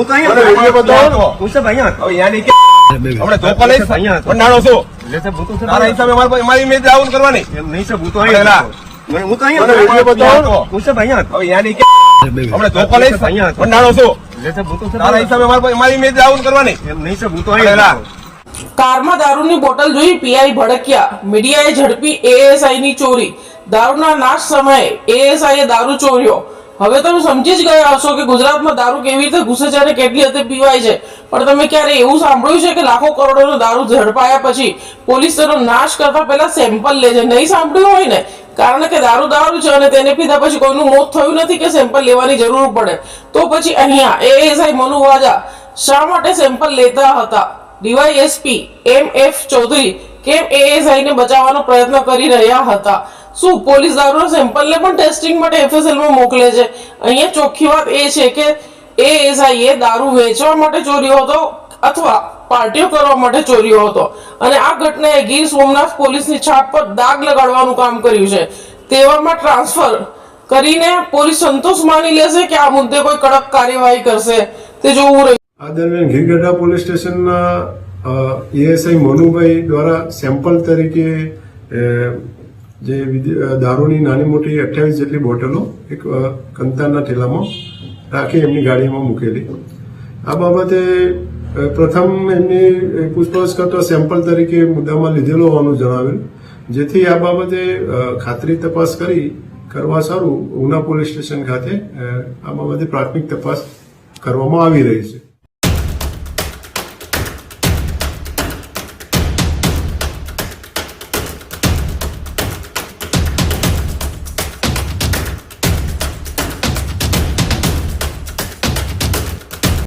હું તો વીડિયો બતાવો. હું સાહેબ અહીંયા હતો. અહીંયા નહીં કે હમણાં લઈ લઈશ પણ નાનો છું. એટલે સાહેબ હું તો સાહેબ તારા હિસાબે મારે મારી મેં આવું કરવાની. એમ નહીં સાહેબ હું તો અહીંયા. હું તો અહીંયા બતાવો. હું સાહેબ અહીંયા હતો. અહીંયા નહીં કે હમણાં ધોકો લઈશ અહીંયા પણ નાનો છું. એટલે સાહેબ હું તો સાહેબ તારા હિસાબે મારે મારી મેં આવું કરવાની. એમ નહીં સાહેબ હું તો અહીંયા. કારમાં દારૂની બોટલ જોઈ પીઆઈ ભડક્યા. મીડિયાએ ઝડપી એએસઆઈની ચોરી. દારૂના નાશ સમયે એએસઆઈએ એ દારૂ ચોર્યો. હવે તમે સમજી જ ગયા હશો કે ગુજરાતમાં દારૂ કેવી રીતે ઘૂસે છે અને કેટલી હદે પીવાય છે. પણ તમે ક્યારે એવું સાંભળ્યું છે કે લાખો કરોડોનો દારૂ ઝડપાયા પછી પોલીસ તેનો નાશ કરતા પહેલા સેમ્પલ લે છે? નહીં સાંભળ્યું હોય ને? કારણ કે દારૂ દારૂ છે અને તેને પીધા પછી કોઈનું મોત થયું નથી કે સેમ્પલ લેવાની જરૂર પડે. તો પછી અહીંયા એએસઆઈ મનુ વાજા શા માટે સેમ્પલ લેતા હતા? ડીવાયએસપી એમ એફ ચૌધરી કેમ એએસઆઈ ને બચાવવાનો પ્રયત્ન કરી રહ્યા હતા? શું પોલીસ દારૂના સેમ્પલને પણ ટેસ્ટિંગ માટે એફએસએલમાં મોકલે છે? અહીંયા ચોખ્ખી વાત એ છે કે એ એ દારૂ વેચવા માટે ચોર્યો હતો અથવા પાર્ટીઓ કરવા માટે ચોર્યો હતો. અને આ ઘટનાએ ગીર સોમનાથ પોલીસની છાપ પર દાગ લગાડવાનું કામ કર્યું છે. તેવામાં ટ્રાન્સફર કરીને પોલીસ સંતોષ માની લેશે કે આ મુદ્દે કોઈ કડક કાર્યવાહી કરશે. તે જોવું રહ્યું. આ દરમિયાન ગીરગઢડા પોલીસ સ્ટેશનના એએસઆઈ મનુભાઈ દ્વારા સેમ્પલ તરીકે જે દારૂની નાની મોટી અઠ્યાવીસ જેટલી બોટલો એક કંતારના ઠેલામાં રાખી એમની ગાડીમાં મૂકેલી. આ બાબતે પ્રથમ એમની પૂછપરછ કરતા સેમ્પલ તરીકે મુદ્દામાં લીધેલો હોવાનું જણાવેલ, જેથી આ બાબતે ખાતરી તપાસ કરી, કરવા સારું ઉના પોલીસ સ્ટેશન ખાતે આ બાબતે પ્રાથમિક તપાસ કરવામાં આવી રહી છે.